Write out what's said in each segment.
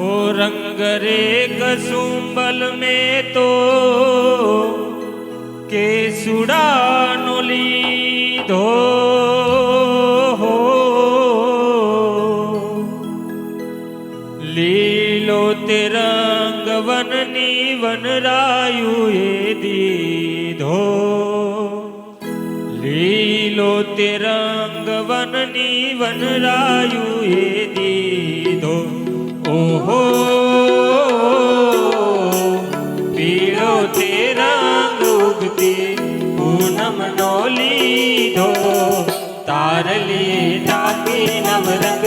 हो रंग रे कसुंबल में तो કેસુડાનો લીધો લીલો તે રંગ વનની વનરાયુ એ દીધો લીલો તે રંગ વનની વનરાયુ એ દીધો ओहो पीडो तेरा दूगतिोली धो तारले ता नम रङ्ग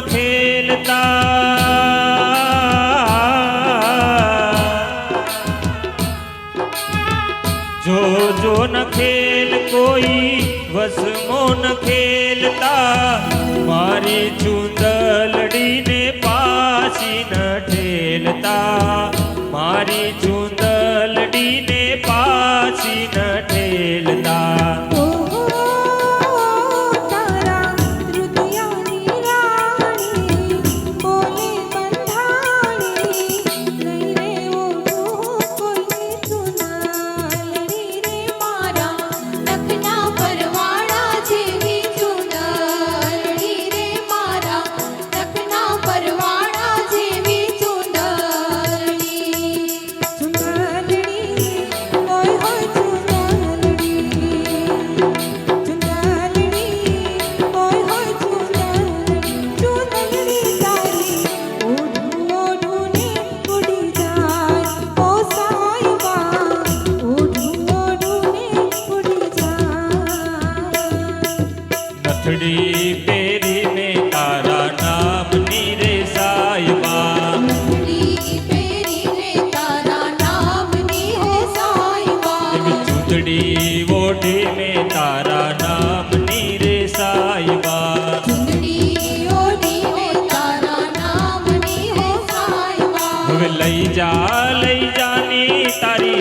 खेलता। जो जो न खेल कोई, बस मो न खेलता। मारी चूंदलड़ी ने पासी न ठेलता मारी चूंदलड़ी ने पासी न ठेलता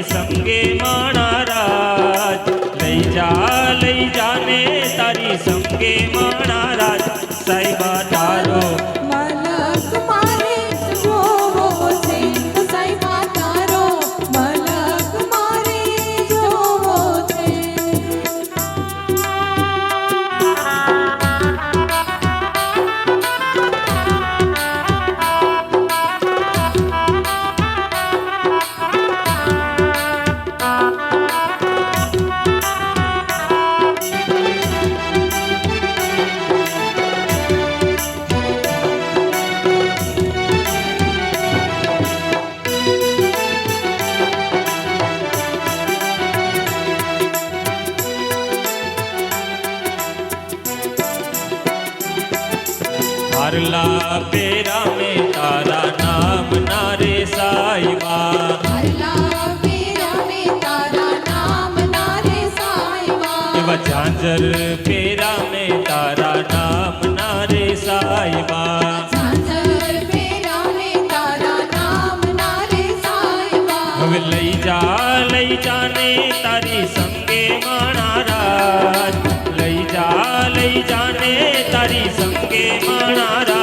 તારી સંગે માણા રાજ. લઈ જા લઈ જાને તારી સંગે માણા રાજ. એવા ઝાંઝર પેરા મેં તારા નામ ના રે સાઈબા ઝાંઝર પેરા મે તારા નામ ના રે સાઈબા હવે લઈ જા લઈ જાને તારી સંગે માણા રાજ લઈ જા લઈ જાને તારી સંગે માણા